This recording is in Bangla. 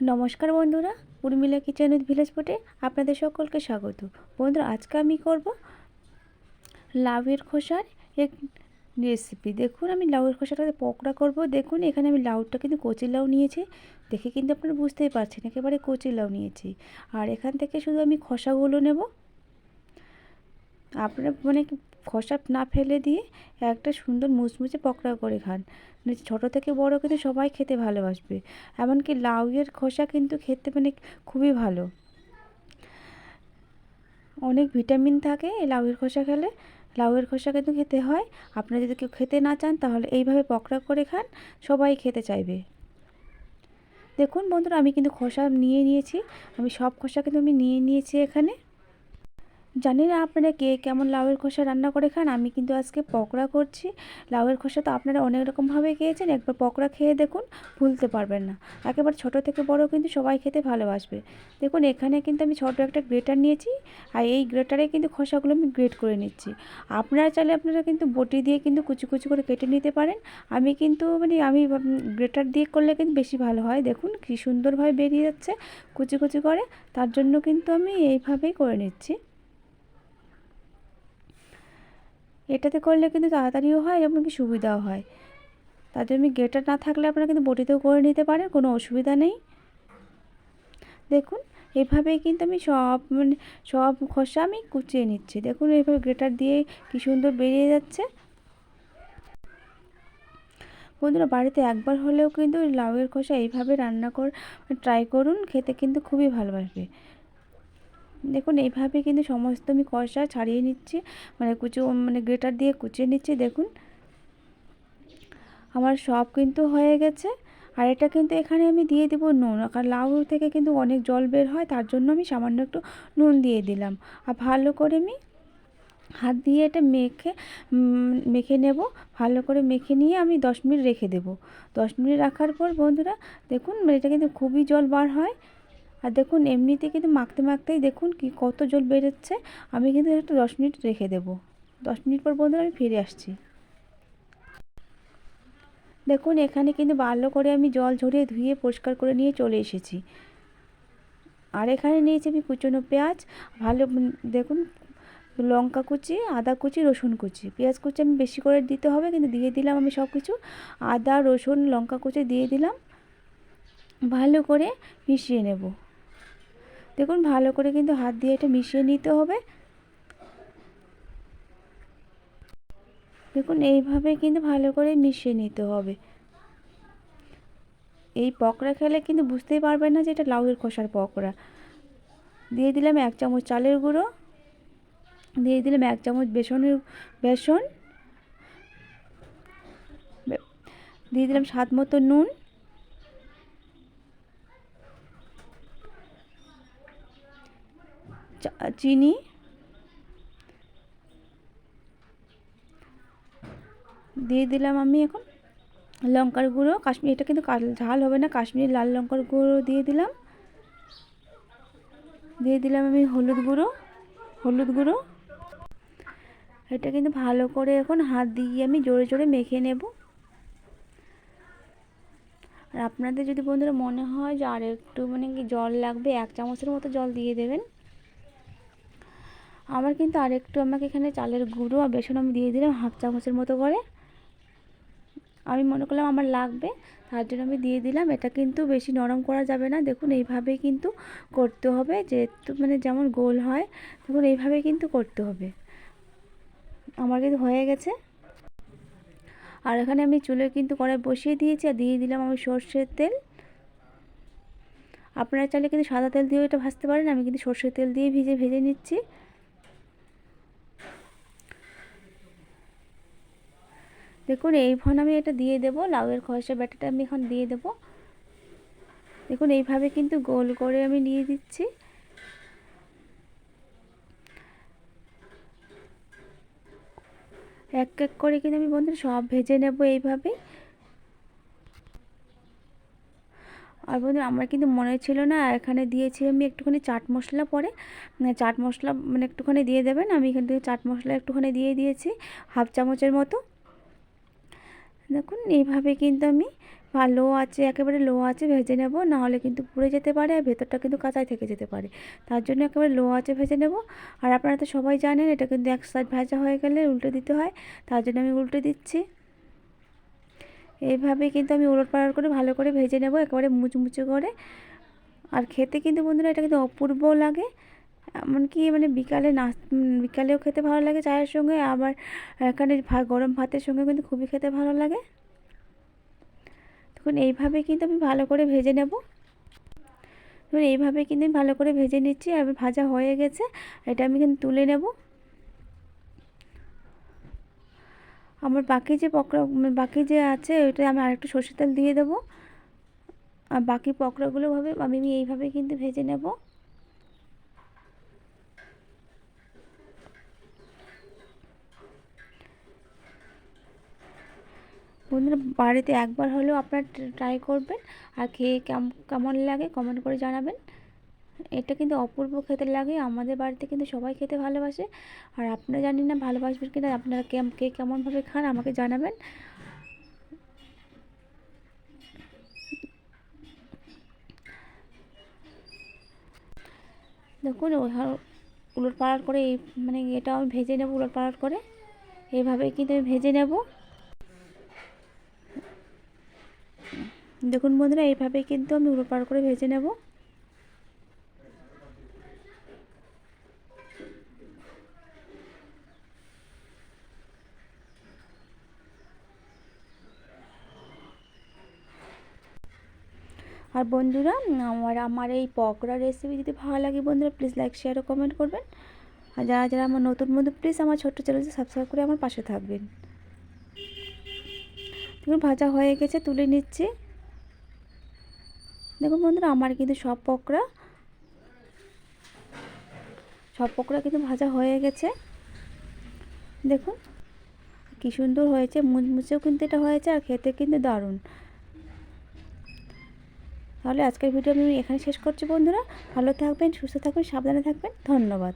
নমস্কার বন্ধুরা, উর্মিলা কিচেন উইথ ভিলেজ ফুটে আপনাদের সকলকে স্বাগত। বন্ধুরা, আজকে আমি করব লাউয়ের খোসার এক রেসিপি দেখুন, আমি লাউয়ের খোসাটাতে পকোড়া করব। দেখুন, এখানে আমি লাউটা কিন্তু কচি লাউ নিয়েছি। দেখে কিন্তু আপনারা বুঝতেই পারছেন, একেবারে কচি লাউ নিয়েছি। আর এখান থেকে শুধু আমি খোসাগুলো নেব। আপনারা মানে খোসা না ফেলে দিয়ে একটা সুন্দর মুচমুচে পকোড়া করে খান। মানে ছোটো থেকে বড় কিন্তু সবাই খেতে ভালোবাসবে। এমনকি লাউয়ের খোসা কিন্তু খেতে মানে খুবই ভালো। অনেক ভিটামিন থাকে এই লাউয়ের খোসা খেলে। লাউয়ের খোসা কিন্তু খেতে হয়। আপনারা যদি কেউ খেতে না চান তাহলে এইভাবে পকোড়া করে খান, সবাই খেতে চাইবে। দেখুন বন্ধুরা, আমি কিন্তু খোসা নিয়ে নিয়েছি। আমি সব খোসা কিন্তু আমি নিয়ে নিয়েছি এখানে। জানি না আপনারা কে কেমন লাউয়ের খোসা রান্না করে খান, আমি কিন্তু আজকে পকোড়া করছি। লাউয়ের খোসা তো আপনারা অনেক রকমভাবে খেয়েছেন, একবার পকোড়া খেয়ে দেখুন, ভুলতে পারবেন না। একেবারে ছোট থেকে বড় কিন্তু সবাই খেতে ভালোবাসবে। দেখুন, এখানে কিন্তু আমি ছোটো একটা গ্রেটার নিয়েছি, আর এই গ্রেটারে কিন্তু খোসাগুলো আমি গ্রেট করে নিচ্ছি। আপনারা চাইলে আপনারা কিন্তু বটি দিয়ে কিন্তু কুচি কুচি করে কেটে নিতে পারেন। আমি কিন্তু মানে আমি গ্রেটার দিয়ে করলে কিন্তু বেশি ভালো হয়। দেখুন, কী সুন্দরভাবে বেরিয়ে যাচ্ছে কুচি কুচি করে, তার জন্য কিন্তু আমি এইভাবেই করে নিচ্ছি। এটাতে করলে কিন্তু তাড়াতাড়িও হয় এবং কি সুবিধাও হয়। তার জন্য গেটার না থাকলে আপনারা কিন্তু বটিতেও করে নিতে পারেন, কোনো অসুবিধা নেই। দেখুন, এভাবেই কিন্তু আমি সব মানে সব খসা আমি কুচিয়ে নিচ্ছি। দেখুন এইভাবে গ্রেটার দিয়ে কী সুন্দর বেরিয়ে যাচ্ছে। বন্ধুরা, বাড়িতে একবার হলেও কিন্তু লাউয়ের খোসা এইভাবে রান্না কর ট্রাই করুন, খেতে কিন্তু খুবই ভালোবাসবে দেখুন, এইভাবে কিন্তু সমস্ত আমি কষা ছাড়িয়ে নিচ্ছি। মানে কুচো মানে গ্রেটার দিয়ে কুচিয়ে নিচ্ছি, দেখুন। আমার সব কিন্তু হয়ে গেছে। আর এটা কিন্তু এখানে আমি দিয়ে দেবো নুন। কারণ লাউ থেকে কিন্তু অনেক জল বের হয়, তার জন্য আমি সামান্য একটু নুন দিয়ে দিলাম। আর ভালো করে আমি হাত দিয়ে এটা মেখে মেখে নেব। ভালো করে মেখে নিয়ে আমি দশ মিনিট রেখে দেবো। দশ মিনিট রাখার পর বন্ধুরা, দেখুন এটা কিন্তু খুবই জল বার হয়। আর দেখুন, এমনিতে কিন্তু মাখতে মাখতেই দেখুন কি কত জল বেরোচ্ছে। আমি কিন্তু একটু দশ মিনিট রেখে দেবো। দশ মিনিট পর বন্ধুরা আমি ফিরে আসছি। দেখুন, এখানে কিন্তু ভালো করে আমি জল ঝরিয়ে ধুয়ে পরিষ্কার করে নিয়ে চলে এসেছি। আর এখানে নিয়েছি আমি কুচনো পেঁয়াজ, ভালো দেখুন, লঙ্কা কুচি, আদা কুচি, রসুন কুচি। পেঁয়াজ কুচি আমি বেশি করে দিতে হবে, কিন্তু দিয়ে দিলাম আমি সব কিছু আদা, রসুন, লঙ্কা কুচি দিয়ে দিলাম। ভালো করে মিশিয়ে নেব। দেখুন, ভালো করে কিন্তু হাত দিয়ে এটা মিশিয়ে নিতে হবে। দেখুন, এইভাবে কিন্তু ভালো করে মিশিয়ে নিতে হবে। এই পকোড়া খেলে কিন্তু বুঝতেই পারবেন না যে এটা লাউয়ের খোসার পকোড়া। দিয়ে দিলাম এক চামচ চালের গুঁড়ো। দিয়ে দিলাম এক চামচ বেসনের, বেসন। দিয়ে দিলাম স্বাদ মতো নুন। চিনি। দিয়ে দিলাম আমি এখন লঙ্কার গুঁড়ো, কাশ্মীর, এটা কিন্তু ঝাল হবে না, কাশ্মীরি লাল লঙ্কার গুঁড়ো দিয়ে দিলাম। দিয়ে দিলাম আমি হলুদ গুঁড়ো হলুদ গুঁড়ো। এটা কিন্তু ভালো করে এখন হাত দিয়ে আমি জোরে জোরে মেখে নেব। আর আপনাদের যদি বন্ধুরা মনে হয় যে আর একটু মানে কি জল লাগবে, এক চামচের মতো জল দিয়ে দেবেন। আমার কিন্তু আরেকটু আমাকে এখানে চালের গুঁড়ো আর বেসন আমি দিয়ে দিলাম, হাফ চামচের মতো করে। আমি মনে করলাম আমার লাগবে, তার জন্য আমি দিয়ে দিলাম। এটা কিন্তু বেশি নরম করা যাবে না। দেখুন এইভাবে কিন্তু করতে হবে। যেহেতু মানে যেমন গোল হয়, দেখুন এইভাবে কিন্তু করতে হবে। আমার কিন্তু হয়ে গেছে। আর এখানে আমি চুলে কিন্তু কড়াই বসিয়ে দিয়েছি আর দিয়ে দিলাম আমি সর্ষের তেল। আপনারা চাইলে কিন্তু সাদা তেল দিয়েও এটা ভাজতে পারেন। আমি কিন্তু সর্ষের তেল দিয়ে ভিজে, ভেজে নিচ্ছি। দেখুন, এইখন আমি এটা দিয়ে দেবো। লাউয়ের খসা ব্যাটাটা আমি এখন দিয়ে দেবো। দেখুন, এইভাবে কিন্তু গোল করে আমি নিয়ে দিচ্ছি। এক এক করে কিন্তু আমি বন্ধুরা সব ভেজে নেব এইভাবেই আর বন্ধুরা, আমার কিন্তু মনে ছিল না, এখানে দিয়েছি আমি একটুখানি চাট মশলা পরে। চাট মশলা মানে একটুখানি দিয়ে দেবেন, আমি এখান থেকে চাট মশলা একটুখানি দিয়ে দিয়েছি, হাফ চামচের মতো। দেখুন, এইভাবে কিন্তু আমি লো আছে একেবারে লো আছে ভেজে নেব। নাহলে কিন্তু পুড়ে যেতে পারে আর ভেতরটা কিন্তু কাঁচাই থেকে যেতে পারে। তার জন্য একেবারে লো আছে ভেজে নেব। আর আপনারা তো সবাই জানেন, এটা কিন্তু এক সাইড ভাজা হয়ে গেলে উল্টে দিতে হয়। তার জন্য আমি উল্টে দিচ্ছি। এইভাবে কিন্তু আমি উলট পালট করে ভালো করে ভেজে নেব, একেবারে মুচমুচে করে। আর খেতে কিন্তু বন্ধুরা এটা কিন্তু অপূর্ব লাগে। এমনকি মানে বিকালে না বিকালেও খেতে ভালো লাগে চায়ের সঙ্গে, আবার এখানে গরম ভাতের সঙ্গে কিন্তু খুবই খেতে ভালো লাগে। তখন এইভাবে কিন্তু আমি ভালো করে ভেজে নেব। তখন এইভাবে কিন্তু আমি ভালো করে ভেজে নিচ্ছি, আর ভাজা হয়ে গেছে, এটা আমি কিন্তু তুলে নেব। আমার বাকি যে পকোড়া বাকি যে আছে, ওইটা আমি আরেকটু সর্ষের তেল দিয়ে দেবো। আর বাকি পকোড়াগুলো ভাবে, আমি এইভাবে কিন্তু ভেজে নেব। বন্ধুরা, বাড়িতে একবার হলেও আপনারা ট্রাই করবেন। আর খেয়ে কেমন লাগে কমেন্ট করে জানাবেন। এটা কিন্তু অপূর্ব খেতে লাগে, আমাদের বাড়িতে কিন্তু সবাই খেতে ভালোবাসে। আর আপনারা জানি না ভালোবাসবেন কিনা, আপনারা কে কেমনভাবে খান, আমাকে জানাবেন। দেখুন উলট পালট করে এই মানে এটা আমি ভেজে নেব উলট পালট করে। এইভাবে কিন্তু আমি ভেজে নেব। দেখুন বন্ধুরা, এইভাবে কিন্তু আমি উলট পালট করে ভেজে নেব। আর বন্ধুরা, আমার আমার এই পকোড়া রেসিপি যদি ভালো লাগে বন্ধুরা প্লিজ লাইক শেয়ার ও কমেন্ট করবেন। আর যারা যারা আমার নতুন বন্ধু প্লিজ আমার ছোট্ট চ্যানেলটি সাবস্ক্রাইব করে আমার পাশে থাকবেন। ভাজা হয়ে গেছে, তুলে নিচ্ছি। দেখুন বন্ধুরা, আমার কিন্তু সব পকোড়া সব পকোড়া কিন্তু ভাজা হয়ে গেছে। দেখুন, কি সুন্দর হয়েছে, মুচমুচেও কিন্তু এটা হয়েছে আর খেতে কিন্তু দারুণ। তাহলে আজকের ভিডিও আমি এখানে শেষ করছি বন্ধুরা। ভালো থাকবেন, সুস্থ থাকবেন, সাবধানে থাকবেন। ধন্যবাদ।